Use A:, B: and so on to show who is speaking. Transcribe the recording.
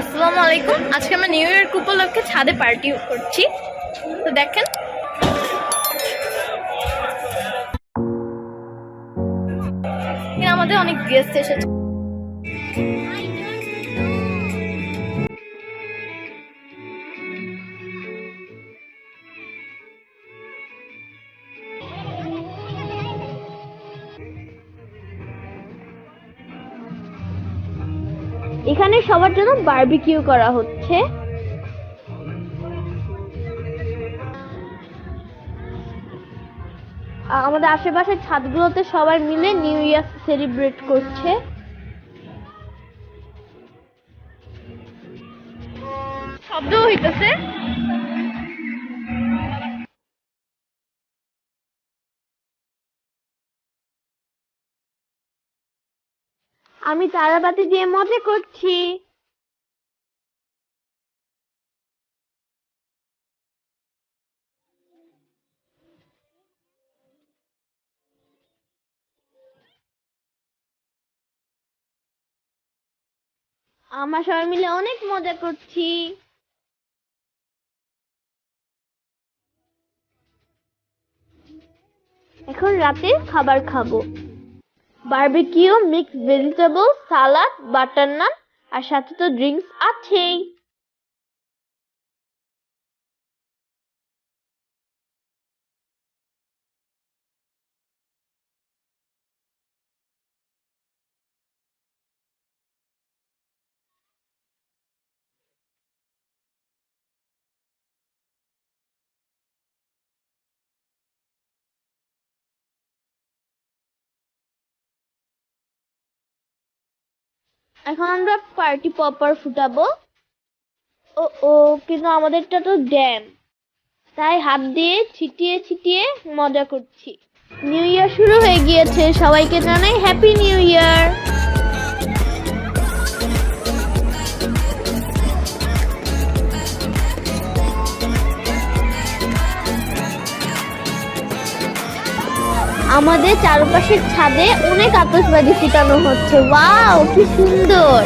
A: আসসালামু আলাইকুম। আজকে আমরা নিউ ইয়ার উপলক্ষে ছাদে পার্টি করছি। তো দেখেন। আমাদের অনেক গেস্ট এসেছে। এখানে সবার জন্য বার্বিকিউ করা হচ্ছে। আমাদের আশেপাশের ছাদগুলোতে সবাই মিলে নিউ ইয়ার সেলিব্রেট করছে। শব্দ হইতেছে। আমি তারাবাতি দিয়ে মজা করছি। আমরা সবাই মিলে অনেক মজা করছি। এখন রাতে খাবার খাব। Barbecue mix vegetable salad butter naan আর সাথে তো ড্রিঙ্কস আছেই। এখন আমরা পার্টি পপার ফুটাবো। ও ও, কিন্তু আমাদেরটা তো ড্যাম তাই হাত দিয়ে ছিটিয়ে ছিটিয়ে মজা করছি। নিউ ইয়ার শুরু হয়ে গিয়েছে, সবাইকে জানাই হ্যাপি নিউ ইয়ার আমাদের চারপাশের ছাদে অনেক আতশবাজি ফুটানো হচ্ছে। ওয়াও কি সুন্দর!